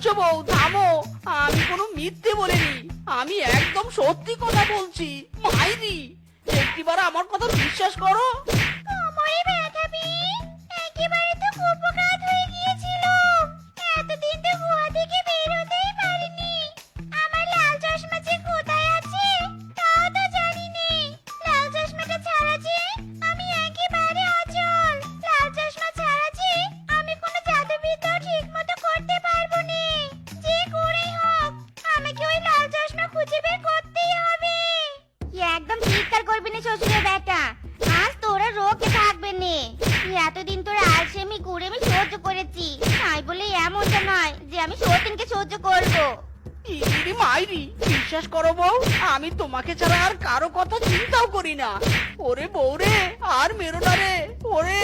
করছ বউ থামো। আমি কোনো মিথ্যে বলিনি। আমি একদম সত্যি কথা বলছি, মাইরি। একটিবার আমার কথা বিশ্বাস করো। চিৎকার করবি না শ্বশুরের বেটা আজ তোরা রোগে থাকবে নে এতদিন তোরা আলসেমি আমি সহ্য করেছি। তাই বলে এমনটা নয় যে আমি সতীনকে সহ্য করব। ইরি মাইরি, বিশ্বাস করো বউ, আমি তোমাকে ছাড়া আর কারও কথা চিন্তাও করি না। ওরে বউ রে আর মেরো না রে, ওরে।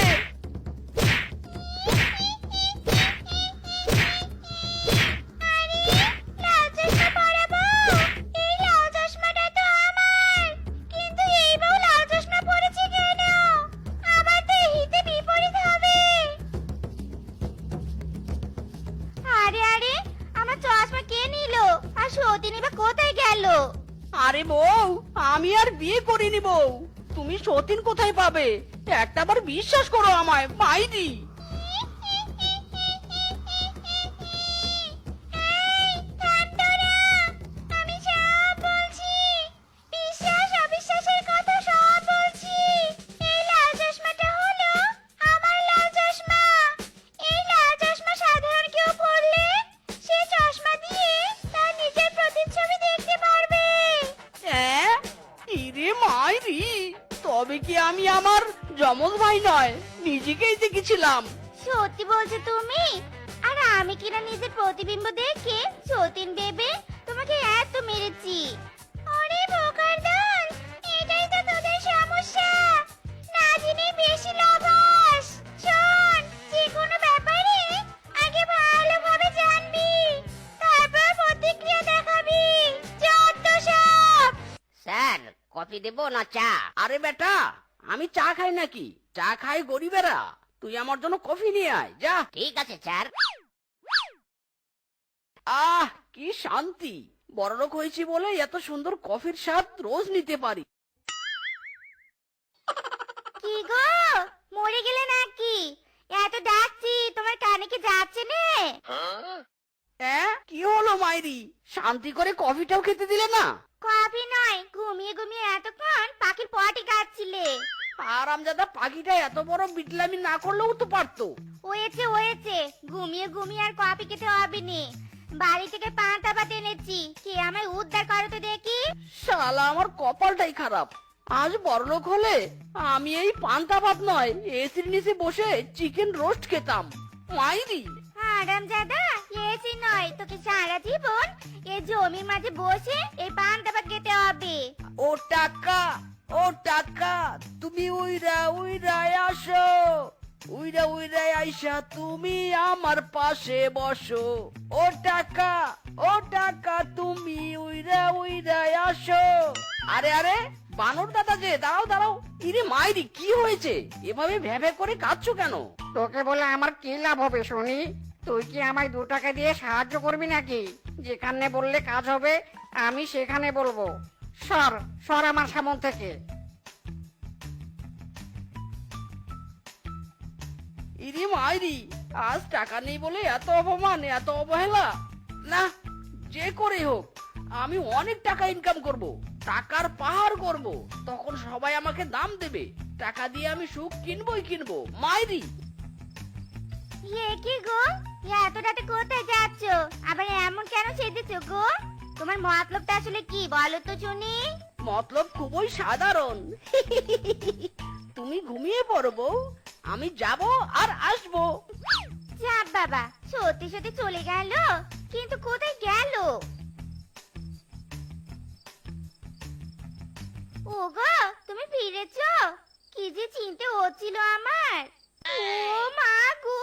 আরে আরে, আমার চশমা কে নিল? আর সতীন বা কোথায় গেল? আরে বউ, আমি আর বিয়ে করিনি বউ। তুমি সতীন কোথায় পাবে? একটা বার বিশ্বাস করো আমায় মাইরি তবে কি আমি আমার যমজ ভাই নয়? নিজেকেই দেখেছিলাম। সত্যি বলছো তুমি? আর আমি কিনা নিজের প্রতিবিম্ব দেখে সতীন ভেবে তোমাকে এত মেরেছি। কফি দেবো না চা? আরে বেটা আমি চা খাই নাকি? চা খাই গরিবেরা। তুই আমার জন্য কফি নিয়ে আয় যা। ঠিক আছে স্যার। আহ কি শান্তি। বড়লোক হয়েছি বলে এত সুন্দর কফির স্বাদ রোজ নিতে পারি। কি গো? মরে গেলে নাকি? এত ডাকছি তোমার কানে কি যাচ্ছে না? হ্যাঁ কি হলো মাইরি? শান্তি করে কফিটাও খেতে দিলে না? কফি নয় ঘুমিয়ে ঘুমিয়ে কাটছিলে আরামজাদা পাখিটা এত বড় বিটলামি না করলেও তো পারতো। হয়েছে হয়েছে। ঘুমিয়ে ঘুমিয়ে আর কফি খেতে হবে নি। বাড়ি থেকে পান্তা ভাত এনেছি। কে আমায় উদ্ধার করো তো দেখি। শালা আমার কপালটাই খারাপ। আজ বড়লোক হলে আমি এই পান্তা ভাত নয় এসির নিচে বসে চিকেন রোস্ট খেতাম। মাইরি। আরাম দাদা এসি নয় তোকে সারা জীবন এই জমির মাঝে বসে এই পান্তা ভাত খেতে হবে। ও টাকা। ও টাকা, তুমি উইরা উইরা আসো। উইরা উইরা আইসা তুমি আমার পাশে বসো। ও টাকা ও টাকা, তুমি উইরা উইরা আসো। আরে আরে, বানর দাদা যে, দাঁড়াও দাঁড়াও। ইরে মাইরি, কি হয়েছে? এভাবে ভ্যাভে করে কাঁদছো কেন? তোকে বলে আমার কি লাভ হবে শুনি তুই কি আমায় দু টাকা দিয়ে সাহায্য করবি নাকি? যেখানে বললে কাজ হবে, আমি সেখানে বলব। সর সর আমার সামন থেকে। ইরে মাইরি আজ টাকা নেই বলে এত অপমান এত অবহেলা? না যে করে হোক আমি অনেক টাকা ইনকাম করব টাকার পাহাড় করব তখন সবাই আমাকে দাম দেবে। টাকা দিয়ে আমি সুখ কিনবই কিনবো। মাইরি! এ কি গো? এত রাতে কোথায় যাচ্ছ? আবার এমন কেন সেজেছো গো? তোমার মতলবটা আসলে কি বলো তো শুনি? মতলব খুবই সাধারণ। তুমি ঘুমিয়ে পড়ো বউ। আমি যাব আর আসব। যা বাবা সত্যি সত্যি চলে গেল। কিন্তু কোথায় গেল? ওগো তুমি ফিরেছো? কি যে চিনতে হচ্ছিল আমার। ও মা গো!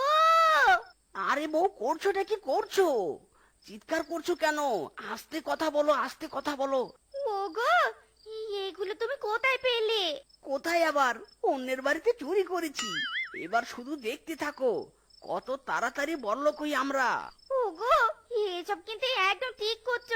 আরে বউ করছোটা কি করছ? চিৎকার করছ কেন? আস্তে কথা বলো আস্তে কথা বলো। ওগো এগুলো তুমি কোথায় পেলে? কোথায় আবার? অন্যের বাড়িতে চুরি করেছি। এবার শুধু দেখতে থাকো কত তাড়াতাড়ি বড়লোক হই আমরা। ওগো এসব কিন্তু একদম ঠিক করছ